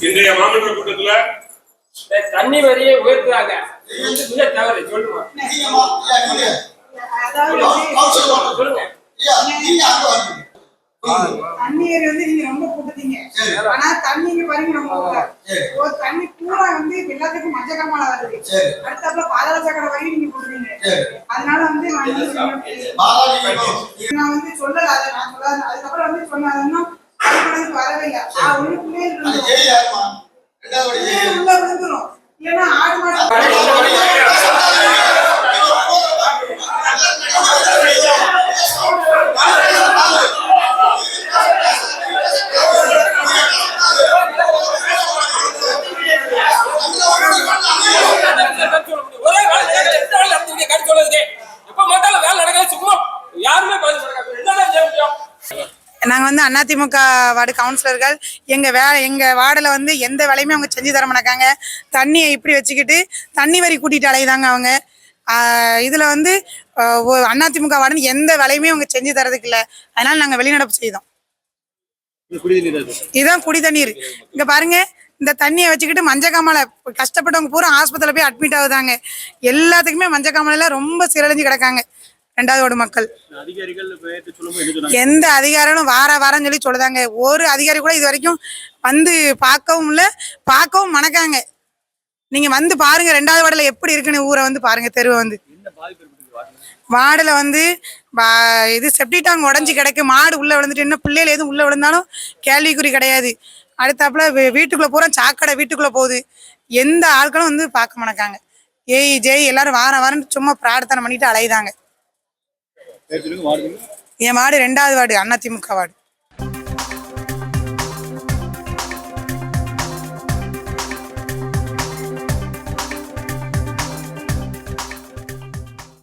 இன்றைய மாமன்ற கூட்டத்துல தண்ணி வரியை உயர்த்துறாங்க மிக தவறு. சொல்லுங்க. தண்ணீர் வந்து நீங்க ரொம்ப கொடுத்தீங்க சரி. ஆனா தண்ணிங்க பாருங்க நம்ம தண்ணி பூரா வந்து எல்லாத்துக்கும் மஞ்சள் காமால வருது. அடுத்தாப்புல பாதாள சக்கரை வரையும் நீங்க கொடுத்தீங்க சரி. அதனால வந்து நான் வந்து சொல்லல அதை நான் சொல்லாத அதுக்கப்புறம் வந்து சொன்னாதான் யாரும்மா? ரெண்டாவது ஏன்னா ஆடு மாடு நாங்கள் வந்து அதிமுக வார்டு கவுன்சிலர்கள் எங்கள் வே எங்கள் வார்டில் வந்து எந்த வேலையுமே அவங்க செஞ்சு தர மாட்டாங்க. தண்ணியை இப்படி வச்சுக்கிட்டு தண்ணி வரி கூட்டிட்டு அலையுதாங்க அவங்க. இதில் வந்து ஆஹ் ஒ- அதிமுக வார்டு எந்த வேலையுமே அவங்க செஞ்சு தரதுக்கு இல்லை. அதனால நாங்கள் வெளிநடப்பு செய்தோம். இதுதான் குடி தண்ணீர் இங்க பாருங்க இந்த தண்ணியை வச்சுக்கிட்டு மஞ்சக்காமலை கஷ்டப்பட்டவங்க பூரா ஆஸ்பத்திரியில போய் அட்மிட் ஆகுதாங்க. எல்லாத்துக்குமே மஞ்சக்காமலையில ரொம்ப சீரழிஞ்சு கிடக்காங்க. ரெண்டாவது வார்டு மக்கள். என்ன எந்த அதிகாரிகளும் வார வாரம் சொல்லி சொல்லுதாங்க. ஒரு அதிகாரி கூட இது வரைக்கும் வந்து பார்க்கவும் இல்லை பார்க்கவும் மணக்காங்க. நீங்க வந்து பாருங்க ரெண்டாவது வார்டில் எப்படி இருக்குன்னு ஊரை வந்து பாருங்க தெருவை வந்து. என்ன வார்டுல? வந்து இது செப்டி டாங் உடஞ்சி கிடக்கு மாடு உள்ள விழுந்துட்டு இன்னும் பிள்ளைகள் எதுவும் உள்ள விழுந்தாலும் கேள்விக்குறி கிடையாது. அடுத்தாப்புல வீட்டுக்குள்ள பூரா சாக்கடை வீட்டுக்குள்ள போகுது. எந்த ஆட்களும் வந்து பார்க்க மாட்டாங்க ஏய் ஜெய் எல்லாரும் வாரம் வாரம் சும்மா பிரார்த்தனை பண்ணிட்டு அலையுதாங்க பேர் சொல்லுங்க வார்டு சொல்லுங்க. என் வார்டு ரெண்டாவது வார்டு அதிமுக வார்டு.